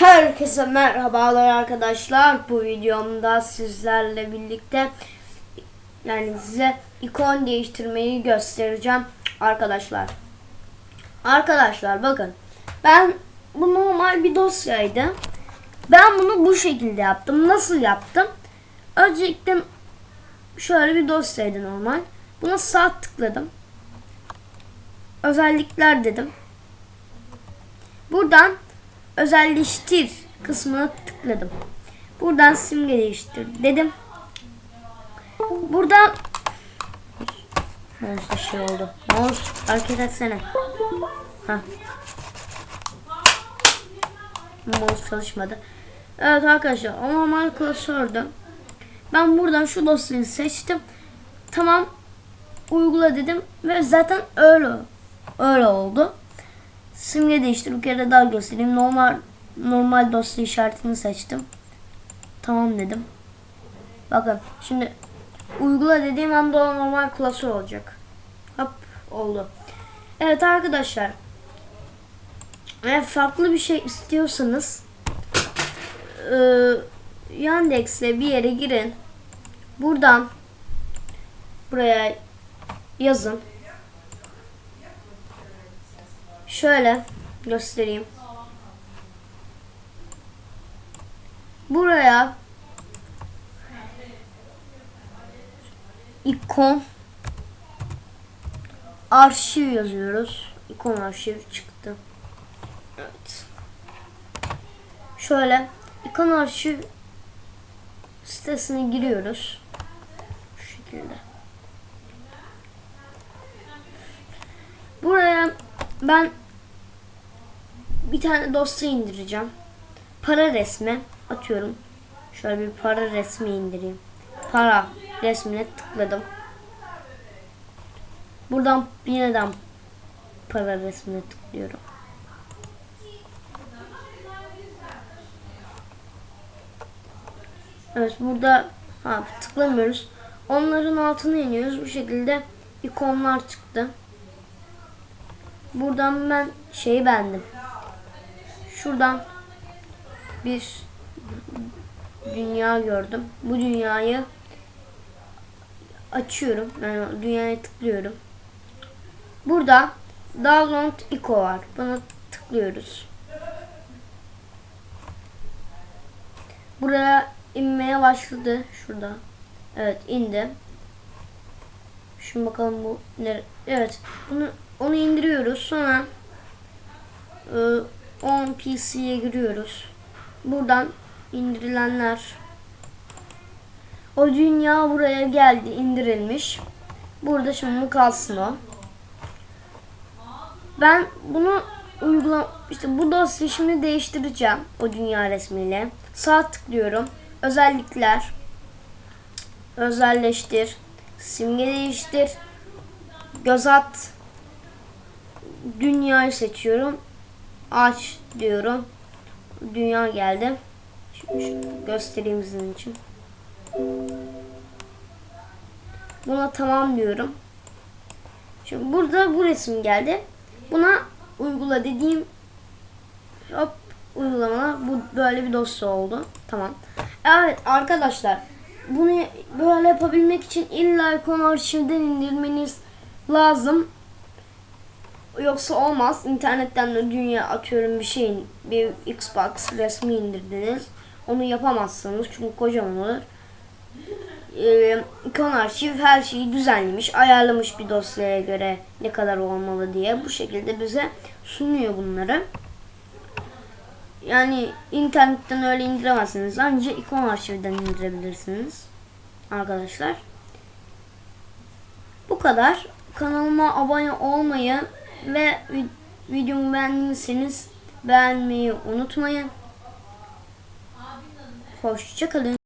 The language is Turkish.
Herkese merhabalar arkadaşlar. Bu videomda sizlerle birlikte yani size ikon değiştirmeyi göstereceğim arkadaşlar. Arkadaşlar bakın. Ben bu normal bir dosyaydı. Ben bunu bu şekilde yaptım. Nasıl yaptım? Öncelikle şöyle bir dosyaydı normal. Buna sağ tıkladım. Özellikler dedim. Buradan özelleştir kısmına tıkladım. Buradan simge değiştir dedim. Buradan Mouse şey oldu. Mouse hareket etsene. Heh. Mouse çalışmadı. Evet arkadaşlar o normal klasördü. Ben buradan şu dosyayı seçtim. Tamam uygula dedim ve zaten öyle öyle oldu. Simge değiştir. Bir kere daha göstereyim. Normal normal dosya işaretini seçtim. Tamam dedim. Bakın şimdi uygula dediğim anda o normal klasör olacak. Hop oldu. Evet arkadaşlar. Eğer farklı bir şey istiyorsanız e, Yandex'le bir yere girin. Buradan buraya yazın. Şöyle göstereyim. Buraya ikon arşiv yazıyoruz. İkon arşiv çıktı. Evet. Şöyle ikon arşiv sitesine giriyoruz. Şu şekilde. Buraya ben bir tane dosya indireceğim. Para resmi atıyorum. Şöyle bir para resmi indireyim. Para resmine tıkladım. Buradan yeniden para resmine tıklıyorum. Evet burada ha, tıklamıyoruz. Onların altına iniyoruz. Bu şekilde ikonlar çıktı. Buradan ben şeyi beğendim. Şuradan bir dünya gördüm. Bu dünyayı açıyorum. Yani dünyaya tıklıyorum. Burada download iko var. Buna tıklıyoruz. Buraya inmeye başladı. Şurada. Evet indi. Şimdi bakalım bu ne? Evet. Bunu onu indiriyoruz. Sonra e, on PC'ye giriyoruz. Buradan indirilenler o dünya buraya geldi indirilmiş. Burada şimdi kalsın o. Ben bunu uygula işte bu dosyayı şimdi değiştireceğim o dünya resmiyle. Sağ tıklıyorum. Özellikler özelleştir. Simge değiştir. Göz at. Dünyayı seçiyorum. Aç diyorum. Dünya geldi. Şimdi göstereyim sizin için. Buna tamam diyorum. Şimdi burada bu resim geldi. Buna uygula dediğim hop uygulama bu böyle bir dosya oldu. Tamam. Evet arkadaşlar bunu böyle yapabilmek için illa ikon arşivden indirmeniz lazım. Yoksa olmaz. İnternetten de dünya atıyorum bir şeyin bir Xbox resmi indirdiniz. Onu yapamazsınız çünkü kocaman olur. Ee, ikon arşiv her şeyi düzenlemiş, ayarlamış bir dosyaya göre ne kadar olmalı diye bu şekilde bize sunuyor bunları. Yani internetten öyle indiremezsiniz. Ancak ikon arşivden indirebilirsiniz. Arkadaşlar. Bu kadar. Kanalıma abone olmayı ve videomu beğendiyseniz beğenmeyi unutmayın. Hoşçakalın.